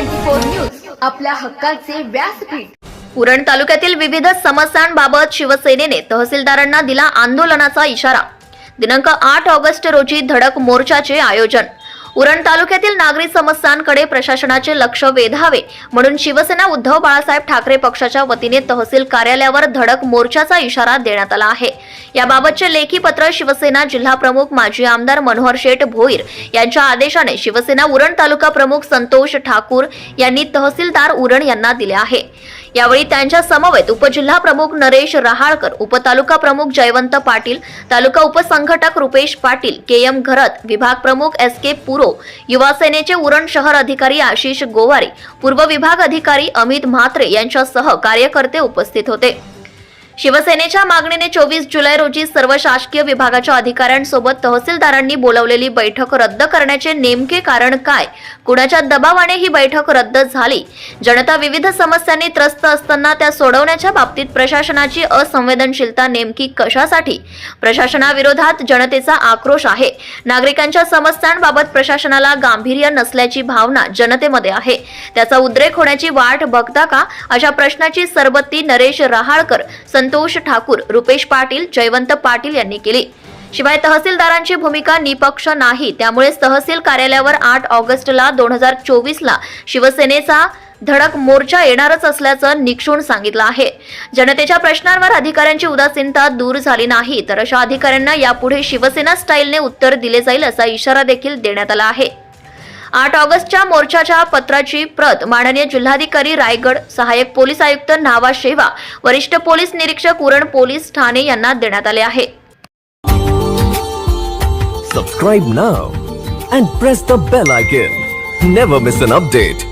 Twenty four news आपल्या हक्काचे व्यासपीठ. उरण तालुक्यातील विविध समस्यांबाबत शिवसेनेने तहसीलदारांना दिला आंदोलनाचा इशारा. दिनांक आठ ऑगस्ट रोजी धडक मोर्चाचे आयोजन. उरण तालुक्यातील नागरी समस्यांकडे प्रशासनाचे लक्ष वेधावे म्हणून शिवसेना उद्धव बाळासाहेब ठाकरे पक्षाच्या वतीने तहसील कार्यालयावर धडक मोर्चाचा इशारा देण्यात आला आहे. याबाबतचे लेखी पत्र शिवसेना जिल्हा प्रमुख माजी आमदार मनोहर शेठ भोईर यांच्या आदेशाने शिवसेना उरण तालुका प्रमुख संतोष ठाकूर यांनी तहसीलदार उरण यांना दिले आहे. यावेळी त्यांच्या समवेत उपजिल्हा प्रमुख नरेश रहाळकर उपतालुका प्रमुख जयवंत पाटील तालुका उपसंघटक रुपेश पाटील के एम घरत विभाग प्रमुख एस के पुरो युवा सेनेचे उरण शहर अधिकारी आशिष गोवारी पूर्व विभाग अधिकारी अमित म्हात्रे यांच्यासह कार्यकर्ते उपस्थित होते. शिवसेनेच्या मागणीने चोवीस जुलै रोजी सर्व शासकीय विभागाच्या अधिकाऱ्यांसोबत तहसीलदारांनी बोलावलेली बैठक रद्द करण्याचे नेमके कारण काय? कुणाच्या दबावाने ही बैठक रद्द झाली? जनता विविध समस्यांनी त्रस्त असताना त्या सोडवण्याच्या बाबतीत प्रशासनाची असंवेदनशीलता नेमकी कशासाठी? प्रशासनाविरोधात जनतेचा आक्रोश आहे. नागरिकांच्या समस्यांबाबत प्रशासनाला गांभीर्य नसल्याची भावना जनतेमध्ये आहे. त्याचा उद्रेक होण्याची वाट बघता का? अशा प्रश्नाची सरबत्ती नरेश रहाळकर संतोष ठाकूर रुपेश पाटील जयवंत पाटील यांनी केली. शिवाय तहसीलदारांची भूमिका निपक्ष नाही त्यामुळे तहसील कार्यालयावर आठ ऑगस्टला दोन हजार चोवीसला शिवसेनेचा धडक मोर्चा येणारच असल्याचं निक्षून सांगितलं आहे. जनतेच्या प्रश्नांवर अधिकाऱ्यांची उदासीनता दूर झाली नाही तर अशा अधिकाऱ्यांना यापुढे शिवसेना स्टाईलने उत्तर दिले जाईल असा इशारा देखील देण्यात आला आहे. आठ ऑगस्टच्या मोर्चाच्या पत्राची प्रत माननीय जिल्हाधिकारी रायगड सहाय्यक पोलीस आयुक्त न्हावा शेवा वरिष्ठ पोलीस निरीक्षक उरण पोलीस ठाणे यांना देण्यात आले आहे. Subscribe now and press the bell icon never miss an update